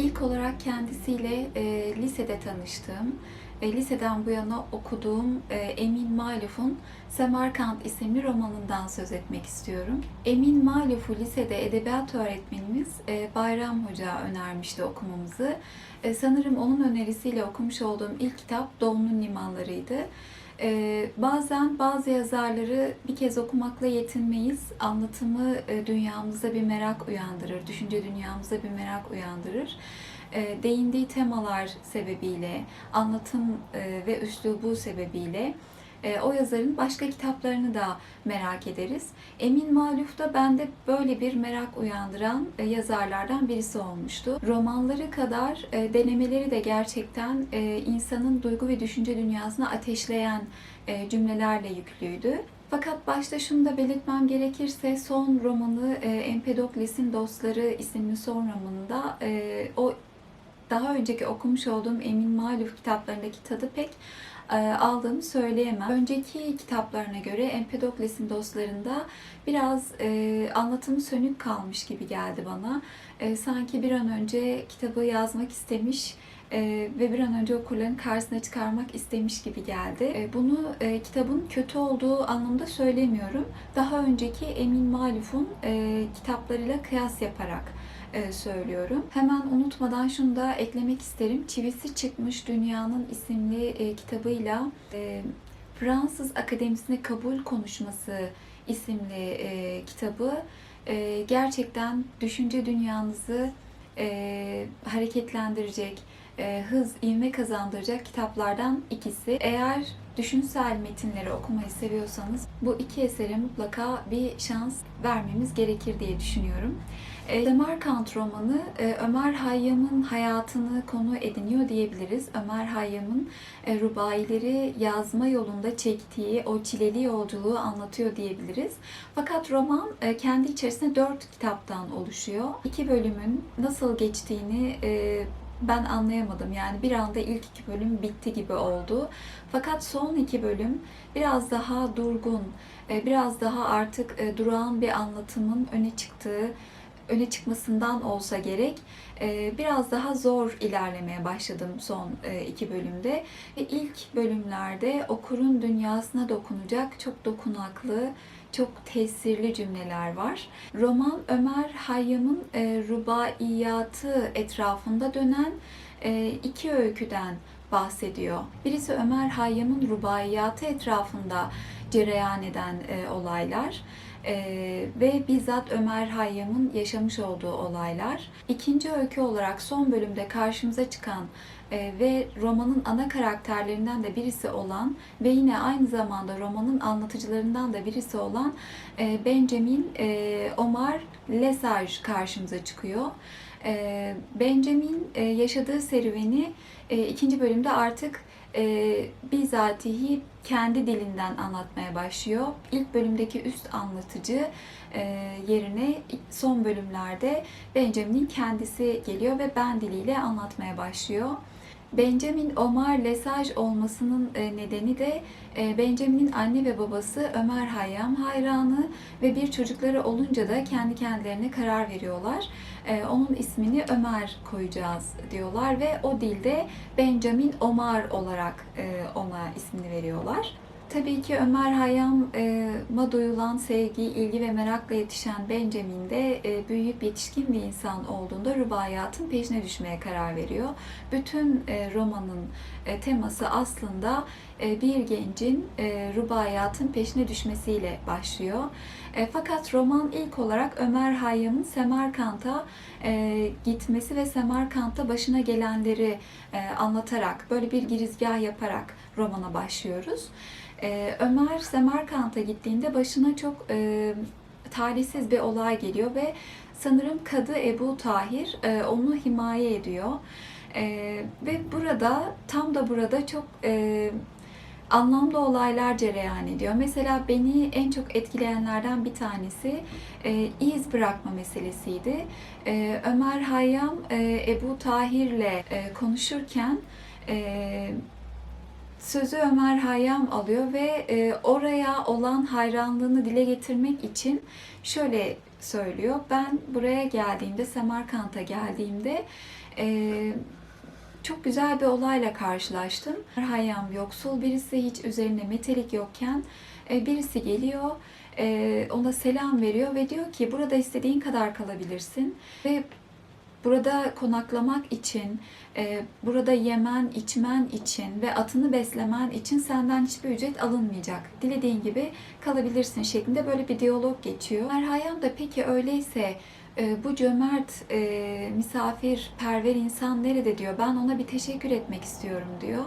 İlk olarak kendisiyle e, lisede tanıştım. E, liseden bu yana okuduğum e, Emin Maluf'un Semerkant isimli romanından söz etmek istiyorum. Emin Maluf'u lisede edebiyat öğretmenimiz e, Bayram Hoca önermişti okumamızı. E, sanırım onun önerisiyle okumuş olduğum ilk kitap Doğu'nun Limanları'ydı. Ee, bazen bazı yazarları bir kez okumakla yetinmeyiz. Anlatımı e, dünyamızda bir merak uyandırır, düşünce dünyamızda bir merak uyandırır. Ee, değindiği temalar sebebiyle, anlatım e, ve üslubu sebebiyle e, o yazarın başka kitaplarını da merak ederiz. Emin Maluf da bende böyle bir merak uyandıran e, yazarlardan birisi olmuştu. Romanları kadar e, denemeleri de gerçekten insanın duygu ve düşünce dünyasına ateşleyen e, cümlelerle yüklüydü. Fakat başta şunu da belirtmem gerekirse son romanı Empedokles'in Dostları isimli son romanında o daha önceki okumuş olduğum Emin Maluf kitaplarındaki tadı pek aldığımı söyleyemem. Önceki kitaplarına göre Empedokles'in dostlarında biraz e, anlatımı sönük kalmış gibi geldi bana. E, sanki bir an önce kitabı yazmak istemiş e, ve bir an önce okurların karşısına çıkarmak istemiş gibi geldi. E, bunu e, kitabın kötü olduğu anlamda söylemiyorum. Daha önceki Emin Maluf'un e, kitaplarıyla kıyas yaparak e, söylüyorum. Hemen unutmadan şunu da eklemek isterim. Çivisi Çıkmış Dünyanın isimli e, kitabıyla e, Fransız Akademisi'ne kabul konuşması isimli e, kitabı e, gerçekten düşünce dünyanızı e, hareketlendirecek, e, hız, ivme kazandıracak kitaplardan ikisi. Eğer düşünsel metinleri okumayı seviyorsanız bu iki esere mutlaka bir şans vermemiz gerekir diye düşünüyorum. Semerkant romanı e, Ömer Hayyam'ın hayatını konu ediniyor diyebiliriz. Ömer Hayyam'ın e, rubaileri yazma yolunda çektiği o çileli yolculuğu anlatıyor diyebiliriz. Fakat roman e, kendi içerisinde dört kitaptan oluşuyor. İki bölümün nasıl geçtiğini ben anlayamadım. Yani bir anda ilk iki bölüm bitti gibi oldu. Fakat son iki bölüm biraz daha durgun, e, biraz daha artık e, durağan bir anlatımın öne çıktığı, öne çıkmasından olsa gerek e, biraz daha zor ilerlemeye başladım son iki bölümde. Ve ilk bölümlerde okurun dünyasına dokunacak çok dokunaklı, çok tesirli cümleler var. Roman Ömer Hayyam'ın e, rubaiyatı etrafında dönen e, iki öyküden bahsediyor. Birisi Ömer Hayyam'ın rubaiyatı etrafında cereyan eden e, olaylar e, ve bizzat Ömer Hayyam'ın yaşamış olduğu olaylar. İkinci öykü olarak son bölümde karşımıza çıkan e, ve romanın ana karakterlerinden de birisi olan ve yine aynı zamanda romanın anlatıcılarından da birisi olan e, Benjamin e, Omar Lesage karşımıza çıkıyor. E, Benjamin e, yaşadığı serüveni e, ikinci bölümde artık e, bizatihi kendi dilinden anlatmaya başlıyor. İlk bölümdeki üst anlatıcı e, yerine son bölümlerde Benjamin'in kendisi geliyor ve ben diliyle anlatmaya başlıyor. Benjamin Omar Lesage olmasının e, nedeni de e, Benjamin'in anne ve babası Ömer Hayyam hayranı ve bir çocukları olunca da kendi kendilerine karar veriyorlar. E, onun ismini Ömer koyacağız diyorlar ve o dilde Benjamin Omar olarak ona ismini veriyorlar. Tabii ki Ömer Hayyam'a duyulan sevgi, ilgi ve merakla yetişen Benjamin de e, büyüyüp yetişkin bir insan olduğunda rubaiyatın peşine düşmeye karar veriyor. Bütün e, romanın e, teması aslında bir gencin rubaiyatın peşine düşmesiyle başlıyor. Fakat roman ilk olarak Ömer Hayyam'ın Semerkant'a gitmesi ve Semerkant'ta başına gelenleri anlatarak, böyle bir girizgah yaparak romana başlıyoruz. Ee, Ömer Semerkant'a gittiğinde başına çok e, talihsiz bir olay geliyor ve sanırım Kadı Ebu Tahir e, onu himaye ediyor. E, ve burada, tam da burada çok e, anlamlı olaylar cereyan ediyor. Mesela beni en çok etkileyenlerden bir tanesi e, iz bırakma meselesiydi. E, Ömer Hayyam e, Ebu Tahir'le e, konuşurken e, Sözü Ömer Hayyam alıyor ve e, oraya olan hayranlığını dile getirmek için şöyle söylüyor. Ben buraya geldiğimde, Semerkant'a geldiğimde Ee, çok güzel bir olayla karşılaştım. Hayyam yoksul birisi hiç üzerinde metalik yokken e, birisi geliyor e, ona selam veriyor ve diyor ki burada istediğin kadar kalabilirsin ve burada konaklamak için, e, burada yemen, içmen için ve atını beslemen için senden hiçbir ücret alınmayacak. Dilediğin gibi kalabilirsin şeklinde böyle bir diyalog geçiyor. Merhayam da peki öyleyse e, bu cömert e, misafirperver insan nerede diyor. Ben ona bir teşekkür etmek istiyorum diyor.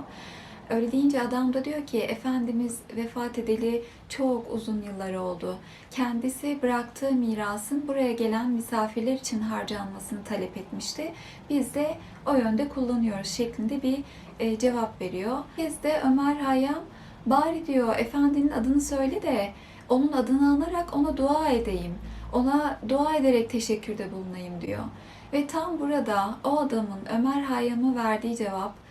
Öyle deyince adam da diyor ki Efendimiz vefat edeli çok uzun yıllar oldu. Kendisi bıraktığı mirasın buraya gelen misafirler için harcanmasını talep etmişti. Biz de o yönde kullanıyoruz şeklinde bir e, cevap veriyor. Biz de Ömer Hayyam bari diyor efendinin adını söyle de onun adını anarak ona dua edeyim. Ona dua ederek teşekkürde bulunayım diyor. Ve tam burada o adamın Ömer Hayyam'a verdiği cevap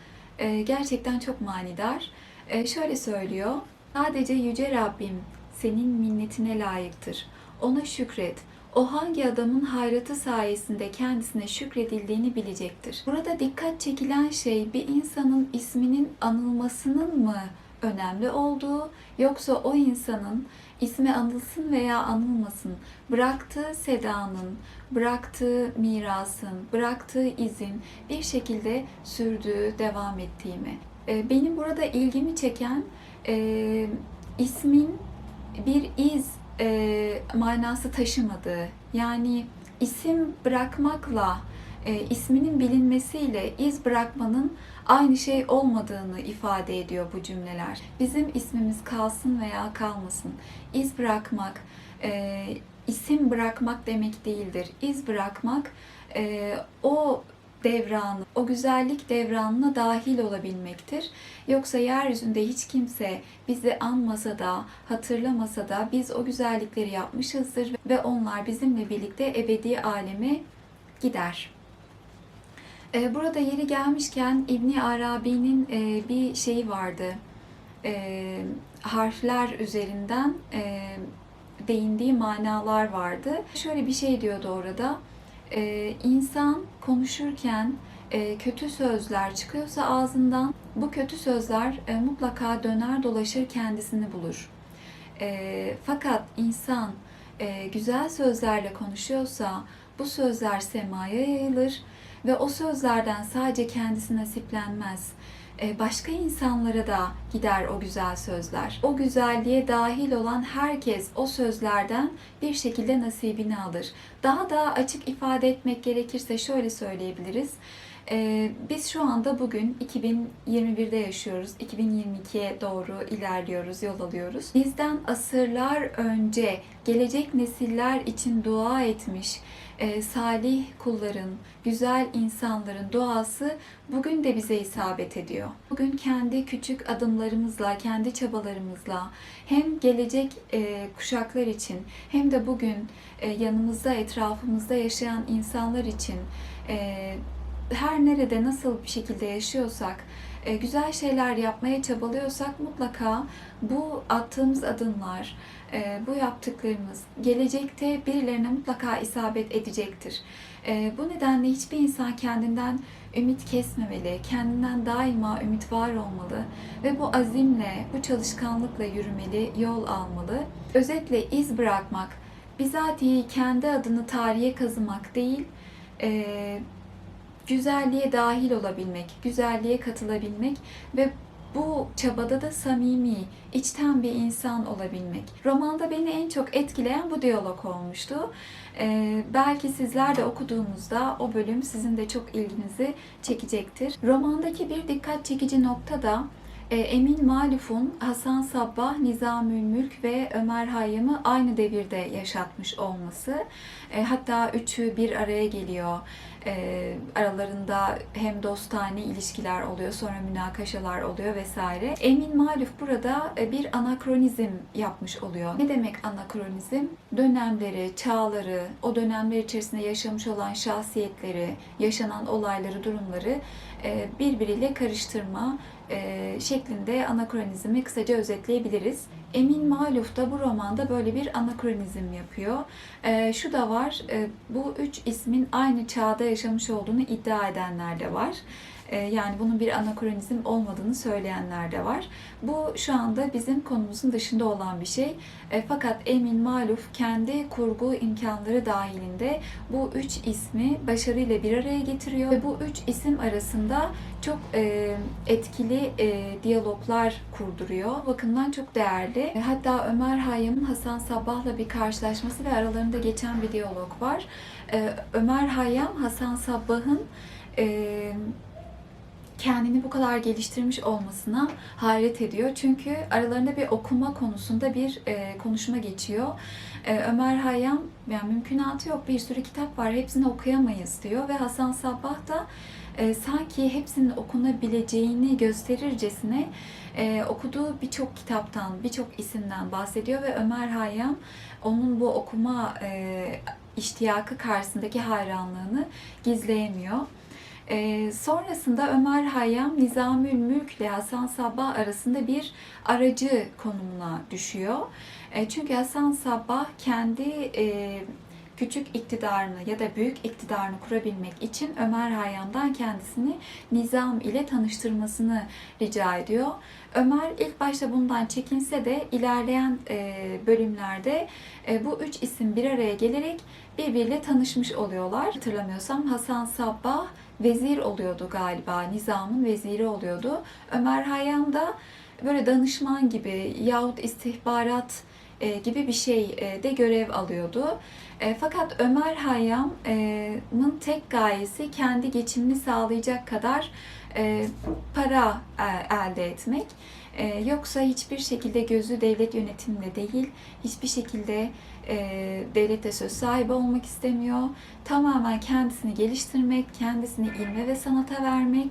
e, gerçekten çok manidar. E, şöyle söylüyor. Sadece Yüce Rabbim senin minnetine layıktır. Ona şükret. O hangi adamın hayratı sayesinde kendisine şükredildiğini bilecektir. Burada dikkat çekilen şey bir insanın isminin anılmasının mı önemli olduğu yoksa o insanın ismi anılsın veya anılmasın bıraktığı sedanın, bıraktığı mirasın, bıraktığı izin bir şekilde sürdüğü, devam ettiği mi? Ee, Benim burada ilgimi çeken e, ismin bir iz e, manası taşımadığı. Yani isim bırakmakla e, isminin bilinmesiyle iz bırakmanın aynı şey olmadığını ifade ediyor bu cümleler. Bizim ismimiz kalsın veya kalmasın. İz bırakmak, e, isim bırakmak demek değildir. İz bırakmak e, o devranı, o güzellik devranına dahil olabilmektir. Yoksa yeryüzünde hiç kimse bizi anmasa da, hatırlamasa da biz o güzellikleri yapmışızdır ve onlar bizimle birlikte ebedi aleme gider. Ee, Burada yeri gelmişken İbni Arabi'nin e, bir şeyi vardı. Ee, Harfler üzerinden e, değindiği manalar vardı. Şöyle bir şey diyordu orada. İnsan konuşurken e, kötü sözler çıkıyorsa ağzından bu kötü sözler e, mutlaka döner dolaşır kendisini bulur. E, Fakat insan e, güzel sözlerle konuşuyorsa bu sözler semaya yayılır ve o sözlerden sadece kendisi nasiplenmez. E, Başka insanlara da gider o güzel sözler. O güzelliğe dahil olan herkes o sözlerden bir şekilde nasibini alır. Daha da açık ifade etmek gerekirse şöyle söyleyebiliriz. E, Biz şu anda bugün 2021'de yaşıyoruz. 2022'ye doğru ilerliyoruz, yol alıyoruz. Bizden asırlar önce gelecek nesiller için dua etmiş e, salih kulların, güzel insanların duası bugün de bize isabet ediyor. Bugün kendi küçük adımlarımızla, kendi çabalarımızla hem gelecek e, kuşaklar için hem de bugün e, yanımızda, etrafımızda yaşayan insanlar için e, her nerede nasıl bir şekilde yaşıyorsak, e, güzel şeyler yapmaya çabalıyorsak mutlaka bu attığımız adımlar, e, bu yaptıklarımız gelecekte birilerine mutlaka isabet edecektir. E, Bu nedenle hiçbir insan kendinden ümit kesmemeli, kendinden daima ümit var olmalı ve bu azimle, bu çalışkanlıkla yürümeli, yol almalı. Özetle iz bırakmak, bizatihi kendi adını tarihe kazımak değil, e, güzelliğe dahil olabilmek, güzelliğe katılabilmek ve bu çabada da samimi, içten bir insan olabilmek. Romanda beni en çok etkileyen bu diyalog olmuştu. Ee, belki sizler de okuduğunuzda o bölüm sizin de çok ilginizi çekecektir. Romandaki bir dikkat çekici nokta da e, Emin Maluf'un Hasan Sabbah, Nizamül Mülk ve Ömer Hayyam'ı aynı devirde yaşatmış olması. E, Hatta üçü bir araya geliyor. E, Aralarında hem dostane ilişkiler oluyor, sonra münakaşalar oluyor vesaire. Emin Maluf burada e, bir anakronizm yapmış oluyor. Ne demek anakronizm? Dönemleri, çağları, o dönemler içerisinde yaşamış olan şahsiyetleri, yaşanan olayları, durumları e, birbiriyle karıştırma e, şeklinde anakronizmi kısaca özetleyebiliriz. Emin Maluf da bu romanda böyle bir anakronizm yapıyor. Ee, şu da var, e, bu üç ismin aynı çağda yaşamış olduğunu iddia edenler de var. Ee, yani bunun bir anakronizm olmadığını söyleyenler de var. Bu şu anda bizim konumuzun dışında olan bir şey. E, fakat Emin Maluf kendi kurgu imkanları dahilinde bu üç ismi başarıyla bir araya getiriyor ve bu üç isim arasında çok e, etkili e, diyaloglar kurduruyor. Bakımdan çok değerli. E, Hatta Ömer Hayyam'ın Hasan Sabbah'la bir karşılaşması ve aralarında geçen bir diyalog var. Ömer Hayyam Hasan Sabbah'ın e, kendini bu kadar geliştirmiş olmasına hayret ediyor. Çünkü aralarında bir okuma konusunda bir e, konuşma geçiyor. E, Ömer Hayyam, yani mümkünatı yok bir sürü kitap var hepsini okuyamayız diyor ve Hasan Sabbah da e, sanki hepsinin okunabileceğini gösterircesine e, okuduğu birçok kitaptan, birçok isimden bahsediyor ve Ömer Hayyam onun bu okuma e, iştiyakı karşısındaki hayranlığını gizleyemiyor. Ee, sonrasında Ömer Hayyam Nizamül Mülk ile Hasan Sabbah arasında bir aracı konumuna düşüyor. E, çünkü Hasan Sabbah kendi e, küçük iktidarını ya da büyük iktidarını kurabilmek için Ömer Hayyam'dan kendisini nizam ile tanıştırmasını rica ediyor. Ömer ilk başta bundan çekinse de ilerleyen e, bölümlerde e, bu üç isim bir araya gelerek birbiriyle tanışmış oluyorlar. Hatırlamıyorsam Hasan Sabbah vezir oluyordu galiba. Nizam'ın veziri oluyordu. Ömer Hayyam da böyle danışman gibi yahut istihbarat e, gibi bir şey de görev alıyordu. Fakat Ömer Hayyam'ın tek gayesi kendi geçimini sağlayacak kadar e, para e, elde etmek. E, Yoksa hiçbir şekilde gözü devlet yönetiminde değil, hiçbir şekilde devlete söz sahibi olmak istemiyor. Tamamen kendisini geliştirmek, kendisini ilme ve sanata vermek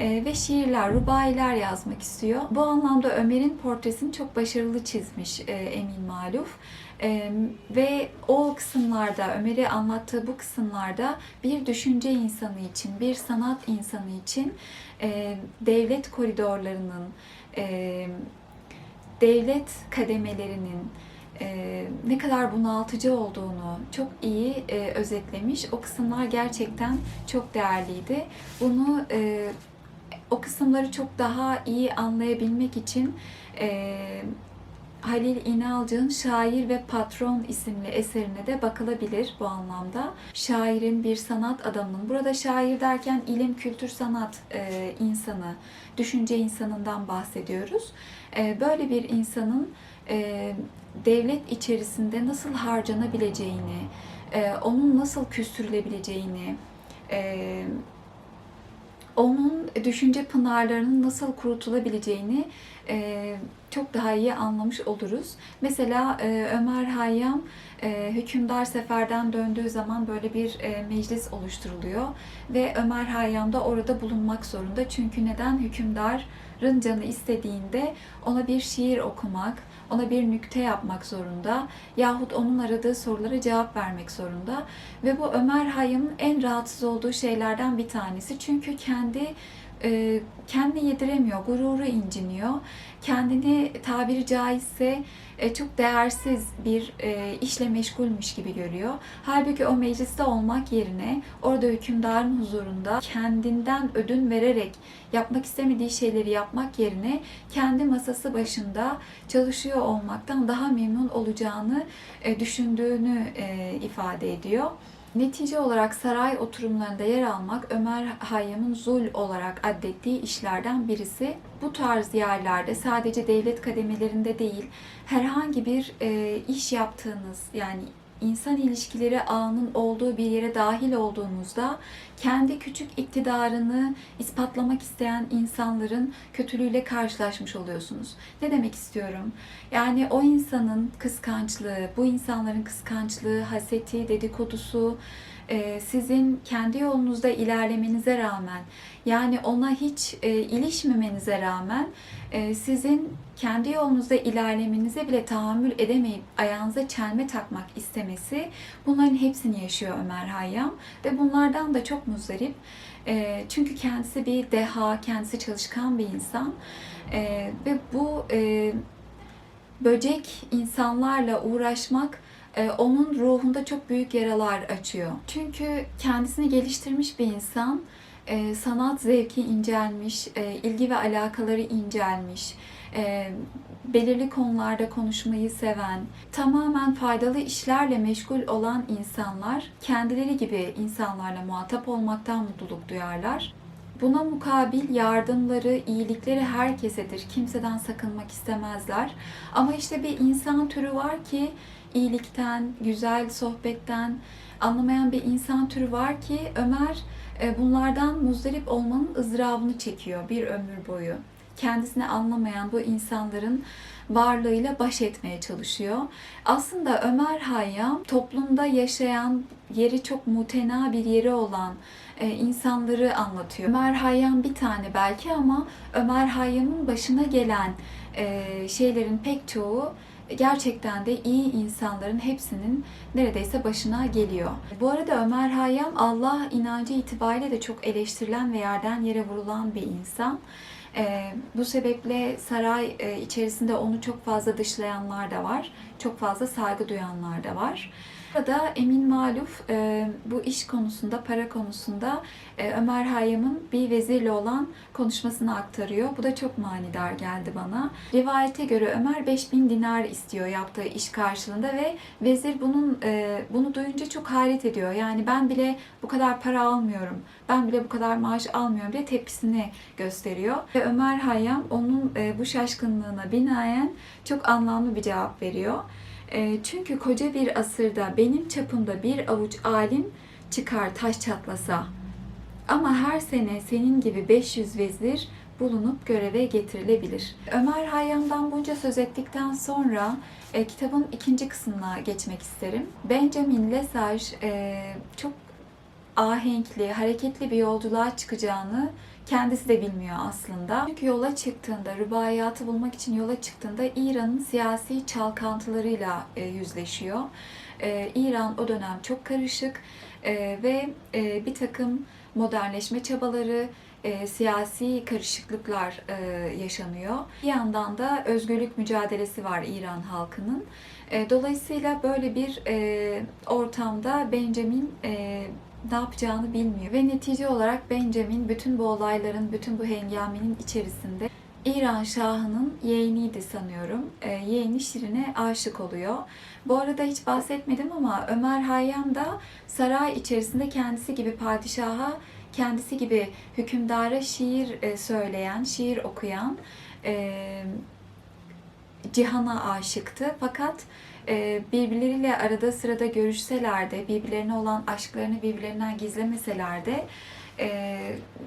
ve şiirler, rubailer yazmak istiyor. Bu anlamda Ömer'in portresini çok başarılı çizmiş Emin Maluf. E, ve o kısımlarda, Ömer'i anlattığı bu kısımlarda bir düşünce insanı için, bir sanat insanı için e, devlet koridorlarının, e, devlet kademelerinin e, ne kadar bunaltıcı olduğunu çok iyi e, özetlemiş. O kısımlar gerçekten çok değerliydi. Bunu e, o kısımları çok daha iyi anlayabilmek için e, Halil İnalcı'nın Şair ve Patron isimli eserine de bakılabilir bu anlamda. Şairin bir sanat adamının, burada şair derken ilim, kültür, sanat e, insanı, düşünce insanından bahsediyoruz. E, böyle bir insanın e, devlet içerisinde nasıl harcanabileceğini, e, onun nasıl küstürülebileceğini, e, onun düşünce pınarlarının nasıl kurutulabileceğini e, çok daha iyi anlamış oluruz. Mesela e, Ömer Hayyam e, hükümdar seferden döndüğü zaman böyle bir e, meclis oluşturuluyor ve Ömer Hayyam da orada bulunmak zorunda. Çünkü neden hükümdarın canı istediğinde ona bir şiir okumak, ona bir nükte yapmak zorunda yahut onun aradığı sorulara cevap vermek zorunda. Ve bu Ömer Hayyam'ın en rahatsız olduğu şeylerden bir tanesi. Çünkü kendi e, kendini yediremiyor, gururu inciniyor. Kendini tabiri caizse e, çok değersiz bir e, işle meşgulmüş gibi görüyor. Halbuki o mecliste olmak yerine orada hükümdarın huzurunda kendinden ödün vererek yapmak istemediği şeyleri yapmak yerine kendi masası başında çalışıyor olmaktan daha memnun olacağını e, düşündüğünü e, ifade ediyor. Netice olarak saray oturumlarında yer almak Ömer Hayyam'ın zul olarak addettiği işlerden birisi. Bu tarz yerlerde sadece devlet kademelerinde değil, herhangi bir e, iş yaptığınız yani insan ilişkileri ağının olduğu bir yere dahil olduğunuzda kendi küçük iktidarını ispatlamak isteyen insanların kötülüğüyle karşılaşmış oluyorsunuz. Ne demek istiyorum? Yani o insanın kıskançlığı, bu insanların kıskançlığı, haseti, dedikodusu, e, sizin kendi yolunuzda ilerlemenize rağmen yani ona hiç e, ilişmemenize rağmen sizin kendi yolunuzda ilerlemenize bile tahammül edemeyip ayağınıza çelme takmak istemesi bunların hepsini yaşıyor Ömer Hayyam ve bunlardan da çok muzdarip. E, çünkü kendisi bir deha, kendisi çalışkan bir insan E, ve bu e, böcek insanlarla uğraşmak e, onun ruhunda çok büyük yaralar açıyor. Çünkü kendisini geliştirmiş bir insan, e, sanat zevki incelmiş, e, ilgi ve alakaları incelmiş, e, belirli konularda konuşmayı seven, tamamen faydalı işlerle meşgul olan insanlar kendileri gibi insanlarla muhatap olmaktan mutluluk duyarlar. Buna mukabil yardımları, iyilikleri herkesedir. Kimseden sakınmak istemezler. Ama işte bir insan türü var ki iyilikten, güzel sohbetten anlamayan bir insan türü var ki Ömer bunlardan muzdarip olmanın ızdırabını çekiyor bir ömür boyu. Kendisini anlamayan bu insanların varlığıyla baş etmeye çalışıyor. Aslında Ömer Hayyam toplumda yaşayan, yeri çok mutena bir yeri olan e, insanları anlatıyor. Ömer Hayyam bir tane belki ama Ömer Hayyam'ın başına gelen e, şeylerin pek çoğu gerçekten de iyi insanların hepsinin neredeyse başına geliyor. Bu arada Ömer Hayyam Allah inancı itibariyle de çok eleştirilen ve yerden yere vurulan bir insan. Ee, bu sebeple saray e, içerisinde onu çok fazla dışlayanlar da var. Çok fazla saygı duyanlar da var. Burada Emin Maluf e, bu iş konusunda, para konusunda e, Ömer Hayyam'ın bir vezirle olan konuşmasını aktarıyor. Bu da çok manidar geldi bana. Rivayete göre Ömer 5000 dinar istiyor yaptığı iş karşılığında ve vezir bunun e, bunu duyunca çok hayret ediyor. Yani ben bile bu kadar para almıyorum, ben bile bu kadar maaş almıyorum diye tepkisini gösteriyor. Ve Ömer Hayyam onun bu şaşkınlığına binaen çok anlamlı bir cevap veriyor. E, çünkü koca bir asırda benim çapımda bir avuç alim çıkar taş çatlasa. Ama her sene senin gibi 500 vezir bulunup göreve getirilebilir. Ömer Hayyam'dan bunca söz ettikten sonra e, kitabın ikinci kısmına geçmek isterim. Benjamin Lesage e, çok ahenkli, hareketli bir yolculuğa çıkacağını kendisi de bilmiyor aslında. Çünkü yola çıktığında, rübaiyatı bulmak için yola çıktığında İran'ın siyasi çalkantılarıyla e, yüzleşiyor. E, İran o dönem çok karışık e, ve bir takım modernleşme çabaları, e, siyasi karışıklıklar e, yaşanıyor. Bir yandan da özgürlük mücadelesi var İran halkının. E, dolayısıyla böyle bir e, ortamda Benjamin e, ne yapacağını bilmiyor. Ve netice olarak Benjamin bütün bu olayların, bütün bu hengamenin içerisinde İran Şahı'nın yeğeniydi sanıyorum. E, yeğeni Şirin'e aşık oluyor. Bu arada hiç bahsetmedim ama Ömer Hayyam da saray içerisinde kendisi gibi padişaha, kendisi gibi hükümdara şiir e, söyleyen, şiir okuyan e, Cihan'a aşıktı. Fakat birbirleriyle arada sırada görüşseler de, birbirlerine olan aşklarını birbirlerinden gizlemeseler de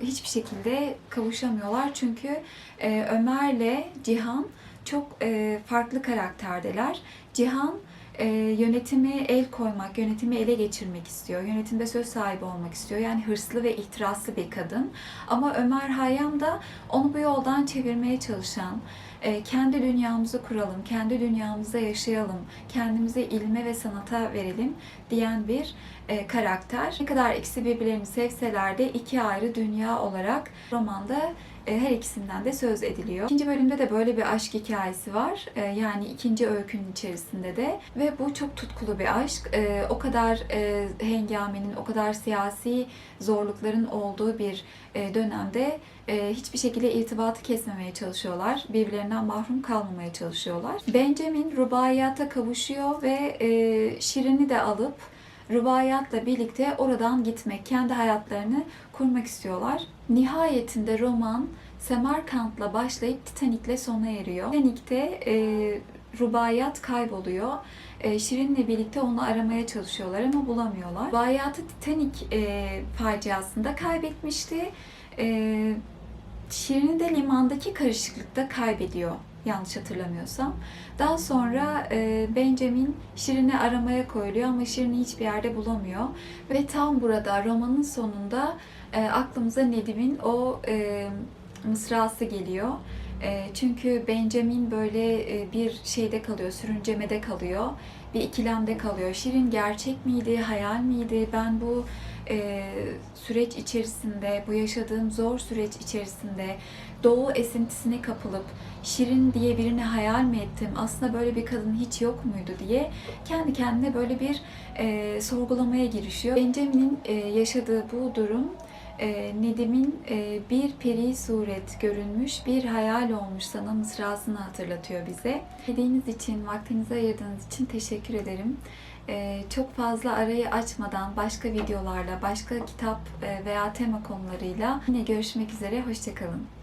hiçbir şekilde kavuşamıyorlar. Çünkü e, Ömer'le Cihan çok e, farklı karakterdeler. Cihan e, yönetimi el koymak, yönetimi ele geçirmek istiyor. Yönetimde söz sahibi olmak istiyor. Yani hırslı ve ihtiraslı bir kadın. Ama Ömer Hayyam da onu bu yoldan çevirmeye çalışan, e, kendi dünyamızı kuralım, kendi dünyamızda yaşayalım, kendimize ilme ve sanata verelim diyen bir e, karakter. Ne kadar ikisi birbirlerini sevseler de iki ayrı dünya olarak romanda her ikisinden de söz ediliyor. İkinci bölümde de böyle bir aşk hikayesi var. E, Yani ikinci öykünün içerisinde de. Ve bu çok tutkulu bir aşk. E, O kadar e, hengamenin, o kadar siyasi zorlukların olduğu bir e, dönemde e, hiçbir şekilde irtibatı kesmemeye çalışıyorlar. Birbirlerinden mahrum kalmamaya çalışıyorlar. Benjamin rubaiyata kavuşuyor ve e, Şirin'i de alıp Rubaiyatla birlikte oradan gitmek, kendi hayatlarını kurmak istiyorlar. Nihayetinde roman Semerkant'la başlayıp Titanik'le sona eriyor. Titanik'te e, Rubaiyat kayboluyor. E, Şirin'le birlikte onu aramaya çalışıyorlar ama bulamıyorlar. Rubaiyatı Titanik e, faciasında kaybetmişti. E, Şirin'i de limandaki karışıklıkta kaybediyor yanlış hatırlamıyorsam. Daha sonra e, Benjamin Şirin'i aramaya koyuluyor ama Şirin'i hiçbir yerde bulamıyor. Ve tam burada romanın sonunda e, aklımıza Nedim'in o e, mısrası geliyor. E, çünkü Benjamin böyle e, bir şeyde kalıyor, sürüncemede kalıyor. Bir ikilemde kalıyor. Şirin gerçek miydi, hayal miydi? Ben bu e, süreç içerisinde, bu yaşadığım zor süreç içerisinde doğu esintisine kapılıp Şirin diye birini hayal mi ettim? Aslında böyle bir kadın hiç yok muydu diye kendi kendine böyle bir e, sorgulamaya girişiyor. Benjamin'in e, yaşadığı bu durum Nedim'in e, bir peri suret görünmüş, bir hayal olmuş sana mısrasını hatırlatıyor bize. Dediğiniz için, vaktinizi ayırdığınız için teşekkür ederim. E, çok fazla arayı açmadan başka videolarla, başka kitap e, veya tema konularıyla yine görüşmek üzere. Hoşçakalın.